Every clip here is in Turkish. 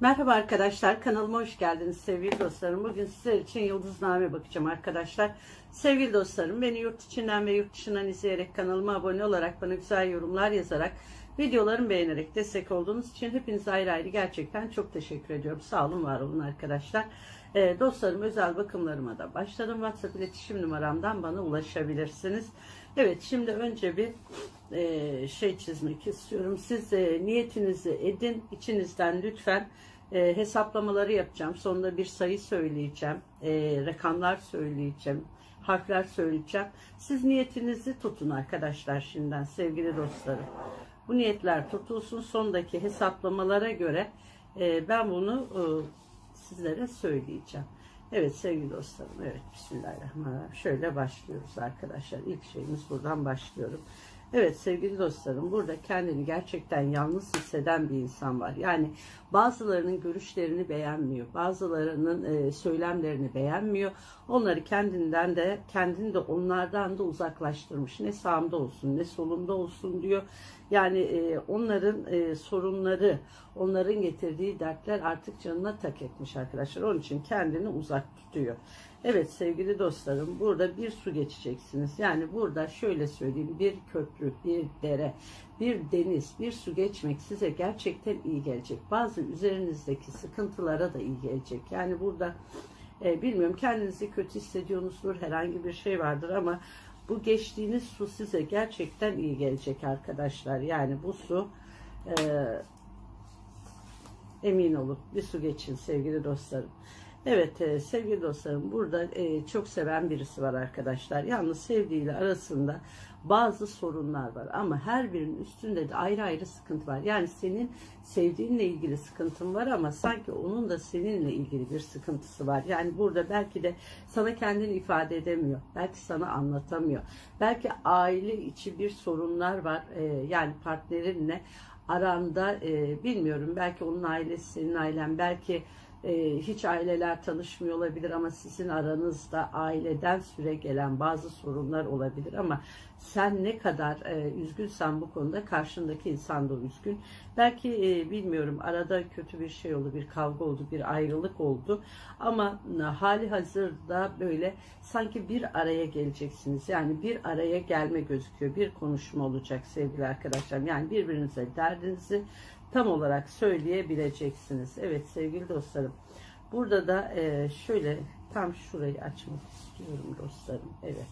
Merhaba arkadaşlar kanalıma hoş geldiniz sevgili dostlarım. Bugün sizler için yıldızname bakacağım arkadaşlar. Sevgili dostlarım beni yurt içinden ve yurt dışından izleyerek kanalıma abone olarak bana güzel yorumlar yazarak videolarımı beğenerek destek olduğunuz için hepinize ayrı ayrı gerçekten çok teşekkür ediyorum. Sağ olun var olun arkadaşlar. Ee, dostlarım özel bakımlarıma da başladım. WhatsApp iletişim numaramdan bana ulaşabilirsiniz. Evet şimdi önce bir e, şey çizmek istiyorum. Siz e, niyetinizi edin. içinizden lütfen e, hesaplamaları yapacağım. Sonunda bir sayı söyleyeceğim. Rakamlar söyleyeceğim. Harfler söyleyeceğim. Siz niyetinizi tutun arkadaşlar şimdiden sevgili dostlarım. Bu niyetler tutulsun. Sondaki hesaplamalara göre ben bunu sizlere söyleyeceğim. Evet sevgili dostlarım. Evet Bismillahirrahmanirrahim. Şöyle başlıyoruz arkadaşlar. İlk şeyimiz buradan başlıyorum. Evet sevgili dostlarım burada kendini gerçekten yalnız hisseden bir insan var. Yani bazılarının görüşlerini beğenmiyor. Bazılarının e, söylemlerini beğenmiyor. Onları kendinden de kendini de onlardan da uzaklaştırmış. Ne sağımda olsun ne solumda olsun diyor. Yani e, onların e, sorunları, onların getirdiği dertler artık canına tak etmiş arkadaşlar. Onun için kendini uzak tutuyor. Evet sevgili dostlarım burada bir su geçeceksiniz. Yani burada şöyle söyleyeyim bir köprü, bir dere, bir deniz, bir su geçmek size gerçekten iyi gelecek. Bazı üzerinizdeki sıkıntılara da iyi gelecek. Yani burada e, bilmiyorum kendinizi kötü hissediyorsunuzdur herhangi bir şey vardır ama bu geçtiğiniz su size gerçekten iyi gelecek arkadaşlar. Yani bu su e, emin olun bir su geçin sevgili dostlarım. Evet e, sevgili dostlarım burada e, çok seven birisi var arkadaşlar. Yalnız sevdiğiyle arasında bazı sorunlar var ama her birinin üstünde de ayrı ayrı sıkıntı var. Yani senin sevdiğinle ilgili sıkıntın var ama sanki onun da seninle ilgili bir sıkıntısı var. Yani burada belki de sana kendini ifade edemiyor. Belki sana anlatamıyor. Belki aile içi bir sorunlar var. E, yani partnerinle aranda e, bilmiyorum belki onun ailesi senin ailen belki e, hiç aileler tanışmıyor olabilir ama sizin aranızda aileden süre gelen bazı sorunlar olabilir ama sen ne kadar e, üzgünsen bu konuda karşındaki insan da üzgün. Belki e, bilmiyorum arada kötü bir şey oldu, bir kavga oldu, bir ayrılık oldu ama e, hali hazırda böyle sanki bir araya geleceksiniz. Yani bir araya gelme gözüküyor. Bir konuşma olacak sevgili arkadaşlar. Yani birbirinize derdinizi tam olarak söyleyebileceksiniz. Evet sevgili dostlarım. Burada da e, şöyle tam şurayı açmak istiyorum dostlarım. Evet.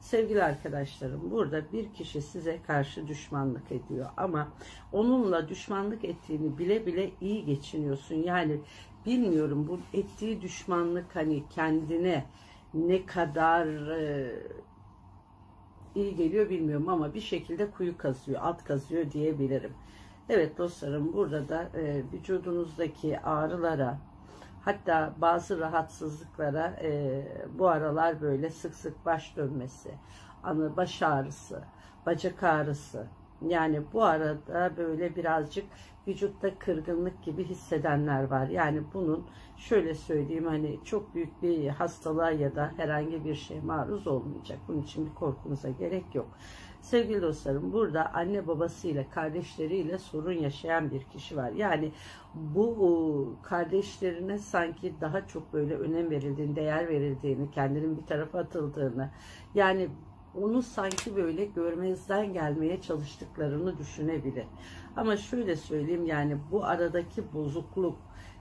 Sevgili arkadaşlarım burada bir kişi size karşı düşmanlık ediyor ama onunla düşmanlık ettiğini bile bile iyi geçiniyorsun. Yani bilmiyorum bu ettiği düşmanlık hani kendine ne kadar e, iyi geliyor bilmiyorum ama bir şekilde kuyu kazıyor, alt kazıyor diyebilirim. Evet dostlarım burada da e, vücudunuzdaki ağrılara hatta bazı rahatsızlıklara e, bu aralar böyle sık sık baş dönmesi, anı baş ağrısı, bacak ağrısı yani bu arada böyle birazcık vücutta kırgınlık gibi hissedenler var. Yani bunun şöyle söyleyeyim hani çok büyük bir hastalığa ya da herhangi bir şey maruz olmayacak. Bunun için bir korkunuza gerek yok. Sevgili dostlarım burada anne babasıyla kardeşleriyle sorun yaşayan bir kişi var. Yani bu kardeşlerine sanki daha çok böyle önem verildiğini, değer verildiğini, kendinin bir tarafa atıldığını yani onu sanki böyle görmezden gelmeye çalıştıklarını düşünebilir. Ama şöyle söyleyeyim yani bu aradaki bozukluk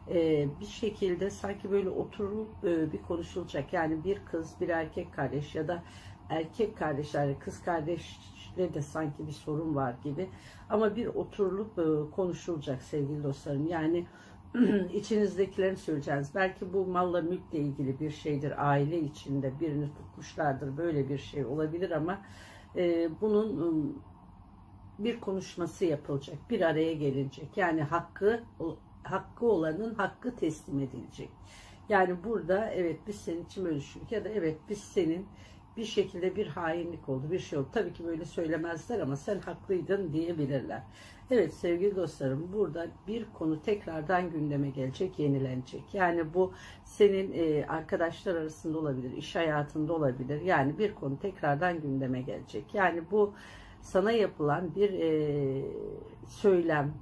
e, bir şekilde sanki böyle oturup e, bir konuşulacak. Yani bir kız bir erkek kardeş ya da erkek kardeşler kız kardeşle de sanki bir sorun var gibi. Ama bir oturulup e, konuşulacak sevgili dostlarım. Yani içinizdekilerini söyleyeceğiz. Belki bu malla mülkle ilgili bir şeydir. Aile içinde birini tutmuşlardır. Böyle bir şey olabilir ama e, bunun bir konuşması yapılacak. Bir araya gelecek. Yani hakkı hakkı olanın hakkı teslim edilecek. Yani burada evet biz senin için böyle düşündük ya da evet biz senin bir şekilde bir hainlik oldu, bir şey oldu. Tabii ki böyle söylemezler ama sen haklıydın diyebilirler. Evet sevgili dostlarım burada bir konu tekrardan gündeme gelecek, yenilenecek. Yani bu senin e, arkadaşlar arasında olabilir, iş hayatında olabilir. Yani bir konu tekrardan gündeme gelecek. Yani bu sana yapılan bir e, söylem,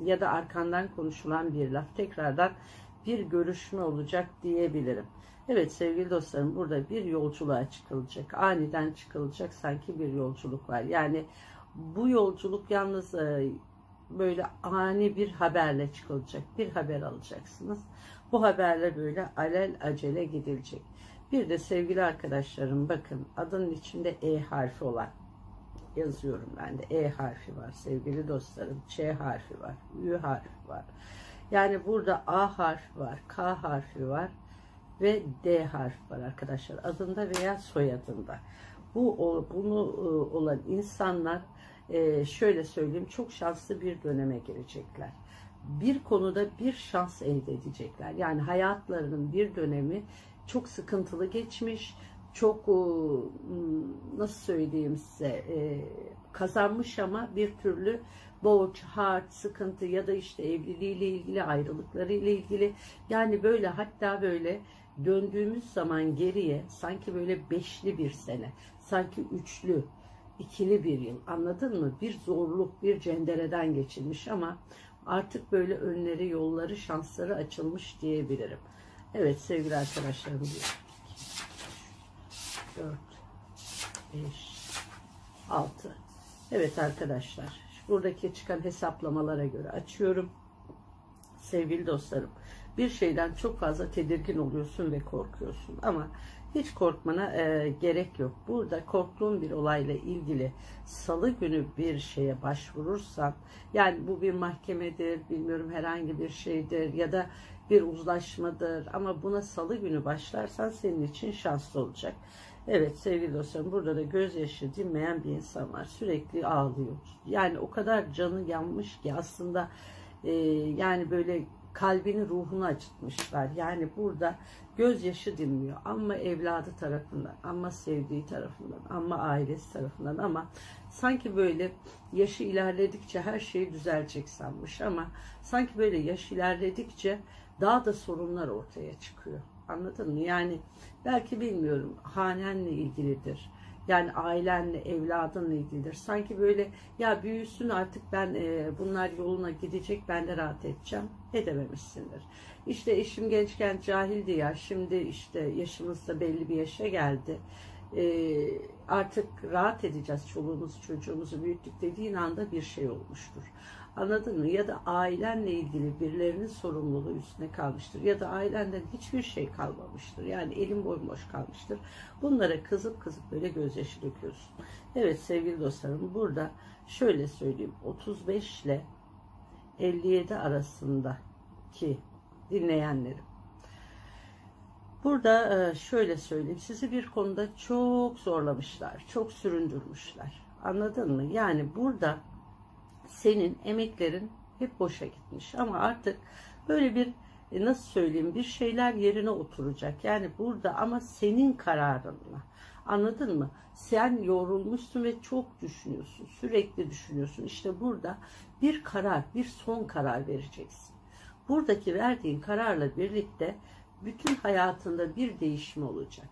ya da arkandan konuşulan bir laf tekrardan bir görüşme olacak diyebilirim. Evet sevgili dostlarım burada bir yolculuğa çıkılacak. Aniden çıkılacak sanki bir yolculuk var. Yani bu yolculuk yalnız e, böyle ani bir haberle çıkılacak. Bir haber alacaksınız. Bu haberle böyle alel acele gidilecek. Bir de sevgili arkadaşlarım bakın adının içinde E harfi olan yazıyorum ben de. E harfi var sevgili dostlarım. Ç harfi var. Ü harfi var. Yani burada A harfi var. K harfi var. Ve D harfi var arkadaşlar. Adında veya soyadında. Bu bunu e, olan insanlar e, şöyle söyleyeyim çok şanslı bir döneme girecekler. Bir konuda bir şans elde edecekler. Yani hayatlarının bir dönemi çok sıkıntılı geçmiş. Çok e, nasıl söyleyeyim size kazanmış ama bir türlü borç, harç, sıkıntı ya da işte evliliğiyle ilgili, ayrılıklarıyla ilgili yani böyle hatta böyle döndüğümüz zaman geriye sanki böyle beşli bir sene, sanki üçlü, ikili bir yıl anladın mı? Bir zorluk, bir cendereden geçilmiş ama artık böyle önleri, yolları, şansları açılmış diyebilirim. Evet sevgili arkadaşlarım. 4, 5, 6. Evet arkadaşlar. Buradaki çıkan hesaplamalara göre açıyorum. Sevgili dostlarım. Bir şeyden çok fazla tedirgin oluyorsun ve korkuyorsun. Ama hiç korkmana e, gerek yok. Burada korktuğun bir olayla ilgili salı günü bir şeye başvurursan yani bu bir mahkemedir, bilmiyorum herhangi bir şeydir ya da bir uzlaşmadır ama buna salı günü başlarsan senin için şanslı olacak. Evet sevgili dostlarım burada da gözyaşı dinmeyen bir insan var. Sürekli ağlıyor. Yani o kadar canı yanmış ki aslında e, yani böyle kalbini ruhunu acıtmışlar. Yani burada gözyaşı dinmiyor. Ama evladı tarafından, ama sevdiği tarafından, ama ailesi tarafından ama sanki böyle yaşı ilerledikçe her şey düzelecek sanmış ama sanki böyle yaş ilerledikçe daha da sorunlar ortaya çıkıyor. Anladın mı? Yani belki bilmiyorum hanenle ilgilidir. Yani ailenle, evladınla ilgilidir. Sanki böyle ya büyüsün artık ben e, bunlar yoluna gidecek ben de rahat edeceğim. Edememişsindir. İşte eşim gençken cahildi ya şimdi işte yaşımız da belli bir yaşa geldi. E, artık rahat edeceğiz çoluğumuzu çocuğumuzu büyüttük dediğin anda bir şey olmuştur. Anladın mı? Ya da ailenle ilgili birilerinin sorumluluğu üstüne kalmıştır. Ya da ailenden hiçbir şey kalmamıştır. Yani elin bomboş kalmıştır. Bunlara kızıp kızıp böyle gözyaşı döküyorsun. Evet sevgili dostlarım burada şöyle söyleyeyim. 35 ile 57 arasındaki dinleyenlerim. Burada e, şöyle söyleyeyim. Sizi bir konuda çok zorlamışlar. Çok süründürmüşler. Anladın mı? Yani burada senin emeklerin hep boşa gitmiş. Ama artık böyle bir e, nasıl söyleyeyim bir şeyler yerine oturacak. Yani burada ama senin kararınla. Anladın mı? Sen yorulmuşsun ve çok düşünüyorsun. Sürekli düşünüyorsun. İşte burada bir karar, bir son karar vereceksin. Buradaki verdiğin kararla birlikte bütün hayatında bir değişim olacak.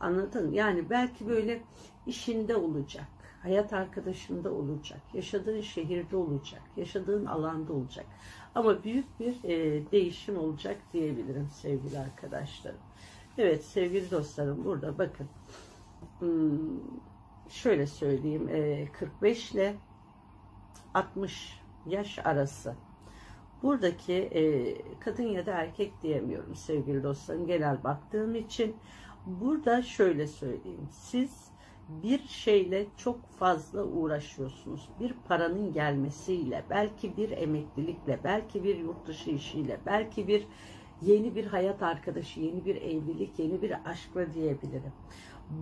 Anladın? Yani belki böyle işinde olacak hayat arkadaşında olacak, yaşadığın şehirde olacak, yaşadığın alanda olacak. Ama büyük bir e, değişim olacak diyebilirim sevgili arkadaşlarım. Evet sevgili dostlarım burada bakın. Hmm, şöyle söyleyeyim e, 45 ile 60 yaş arası. Buradaki e, kadın ya da erkek diyemiyorum sevgili dostlarım genel baktığım için. Burada şöyle söyleyeyim. Siz bir şeyle çok fazla uğraşıyorsunuz. Bir paranın gelmesiyle, belki bir emeklilikle, belki bir yurt dışı işiyle, belki bir yeni bir hayat arkadaşı, yeni bir evlilik, yeni bir aşkla diyebilirim.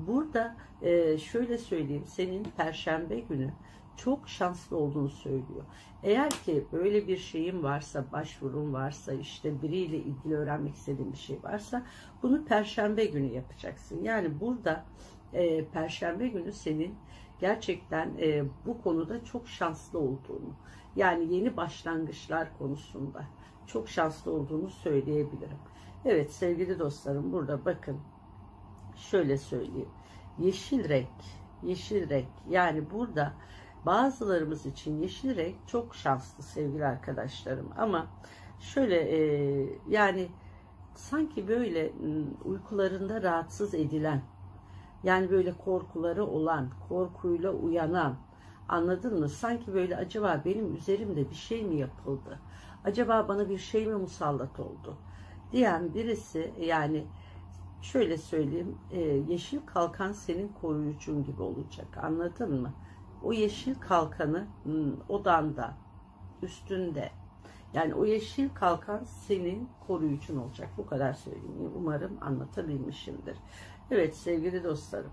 Burada e, şöyle söyleyeyim, senin perşembe günü çok şanslı olduğunu söylüyor. Eğer ki böyle bir şeyin varsa, başvurun varsa, işte biriyle ilgili öğrenmek istediğin bir şey varsa bunu perşembe günü yapacaksın. Yani burada e, Perşembe günü senin gerçekten e, bu konuda çok şanslı olduğunu, yani yeni başlangıçlar konusunda çok şanslı olduğunu söyleyebilirim. Evet sevgili dostlarım burada bakın şöyle söyleyeyim. Yeşil renk, yeşil renk yani burada Bazılarımız için yeşil renk çok şanslı sevgili arkadaşlarım ama şöyle e, yani sanki böyle m, uykularında rahatsız edilen yani böyle korkuları olan, korkuyla uyanan anladın mı? Sanki böyle acaba benim üzerimde bir şey mi yapıldı? Acaba bana bir şey mi musallat oldu? Diyen birisi yani şöyle söyleyeyim e, yeşil kalkan senin koruyucun gibi olacak anladın mı? O yeşil kalkanı hmm, odanda, üstünde yani o yeşil kalkan senin koruyucun olacak. Bu kadar söyleyeyim. Umarım anlatabilmişimdir. Evet sevgili dostlarım.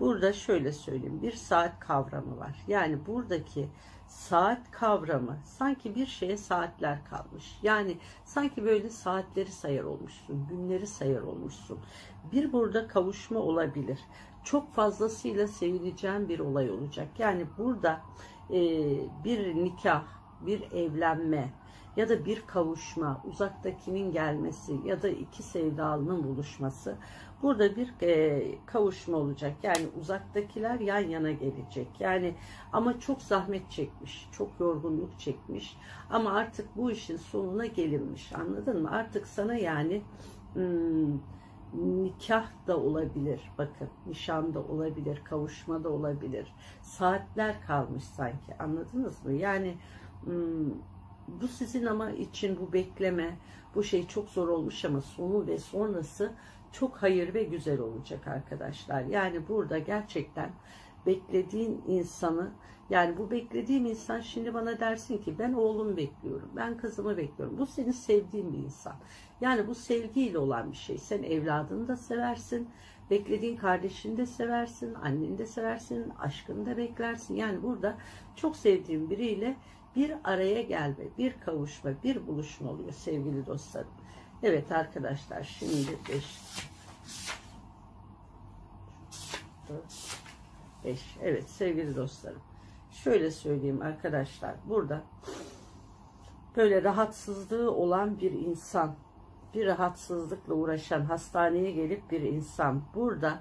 Burada şöyle söyleyeyim. Bir saat kavramı var. Yani buradaki saat kavramı sanki bir şeye saatler kalmış. Yani sanki böyle saatleri sayar olmuşsun, günleri sayar olmuşsun. Bir burada kavuşma olabilir. Çok fazlasıyla sevileceğin bir olay olacak. Yani burada e, bir nikah, bir evlenme ya da bir kavuşma, uzaktakinin gelmesi ya da iki sevdalının buluşması burada bir e, kavuşma olacak. Yani uzaktakiler yan yana gelecek. Yani ama çok zahmet çekmiş, çok yorgunluk çekmiş. Ama artık bu işin sonuna gelinmiş. Anladın mı? Artık sana yani hmm, nikah da olabilir. Bakın nişan da olabilir, kavuşma da olabilir. Saatler kalmış sanki. Anladınız mı? Yani hmm, bu sizin ama için bu bekleme, bu şey çok zor olmuş ama sonu ve sonrası çok hayır ve güzel olacak arkadaşlar. Yani burada gerçekten beklediğin insanı yani bu beklediğim insan şimdi bana dersin ki ben oğlumu bekliyorum, ben kızımı bekliyorum. Bu senin sevdiğin bir insan. Yani bu sevgiyle olan bir şey. Sen evladını da seversin, beklediğin kardeşini de seversin, anneni de seversin, aşkını da beklersin. Yani burada çok sevdiğin biriyle bir araya gelme, bir kavuşma, bir buluşma oluyor sevgili dostlarım. Evet arkadaşlar şimdi 5 5 Evet sevgili dostlarım. Şöyle söyleyeyim arkadaşlar. Burada böyle rahatsızlığı olan bir insan, bir rahatsızlıkla uğraşan hastaneye gelip bir insan burada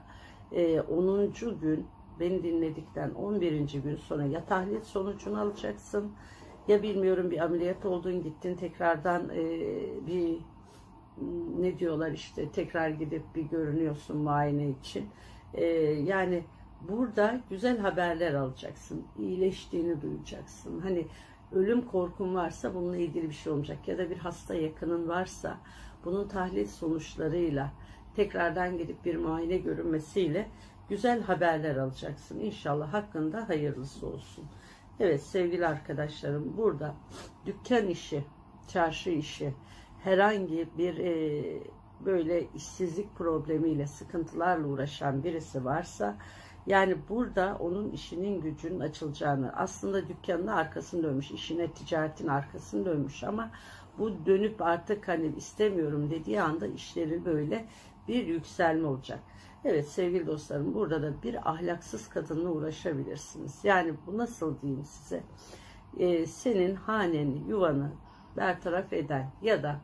e, 10. gün beni dinledikten 11. gün sonra ya tahlil sonucunu alacaksın ya bilmiyorum bir ameliyat oldun gittin tekrardan e, bir ne diyorlar işte tekrar gidip bir görünüyorsun muayene için. E, yani burada güzel haberler alacaksın. iyileştiğini duyacaksın. Hani ölüm korkun varsa bununla ilgili bir şey olacak. Ya da bir hasta yakının varsa bunun tahlil sonuçlarıyla tekrardan gidip bir muayene görünmesiyle güzel haberler alacaksın. İnşallah hakkında hayırlısı olsun. Evet sevgili arkadaşlarım burada dükkan işi, çarşı işi, herhangi bir e, böyle işsizlik problemiyle, sıkıntılarla uğraşan birisi varsa yani burada onun işinin gücünün açılacağını aslında dükkanın arkasını dönmüş, işine ticaretin arkasını dönmüş ama bu dönüp artık hani istemiyorum dediği anda işleri böyle bir yükselme olacak. Evet sevgili dostlarım burada da bir ahlaksız kadınla uğraşabilirsiniz. Yani bu nasıl diyeyim size? Ee, senin haneni, yuvanı bertaraf eden ya da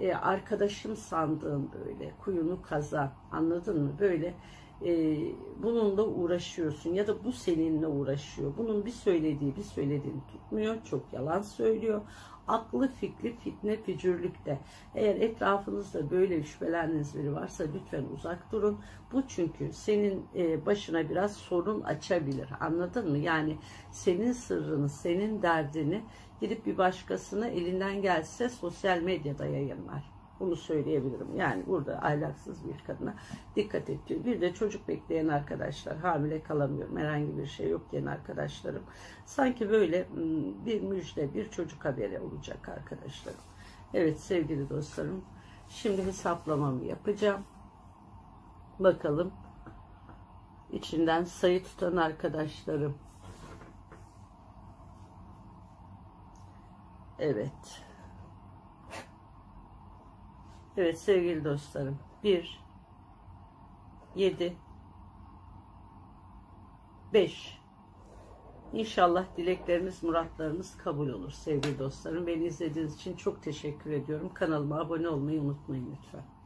e, arkadaşım sandığın böyle kuyunu kazan anladın mı? Böyle e, bununla uğraşıyorsun ya da bu seninle uğraşıyor. Bunun bir söylediği bir söylediğini tutmuyor. Çok yalan söylüyor aklı fikri fitne fücürlükte. Eğer etrafınızda böyle şüphelendiğiniz biri varsa lütfen uzak durun. Bu çünkü senin e, başına biraz sorun açabilir. Anladın mı? Yani senin sırrını, senin derdini gidip bir başkasına elinden gelse sosyal medyada yayınlar. Bunu söyleyebilirim. Yani burada ahlaksız bir kadına dikkat et diyor. Bir de çocuk bekleyen arkadaşlar. Hamile kalamıyorum. Herhangi bir şey yok diyen arkadaşlarım. Sanki böyle hmm, bir müjde, bir çocuk haberi olacak arkadaşlarım. Evet sevgili dostlarım. Şimdi hesaplamamı yapacağım. Bakalım içinden sayı tutan arkadaşlarım. Evet. Evet sevgili dostlarım. 1 7 5 İnşallah dilekleriniz, muratlarınız kabul olur sevgili dostlarım. Beni izlediğiniz için çok teşekkür ediyorum. Kanalıma abone olmayı unutmayın lütfen.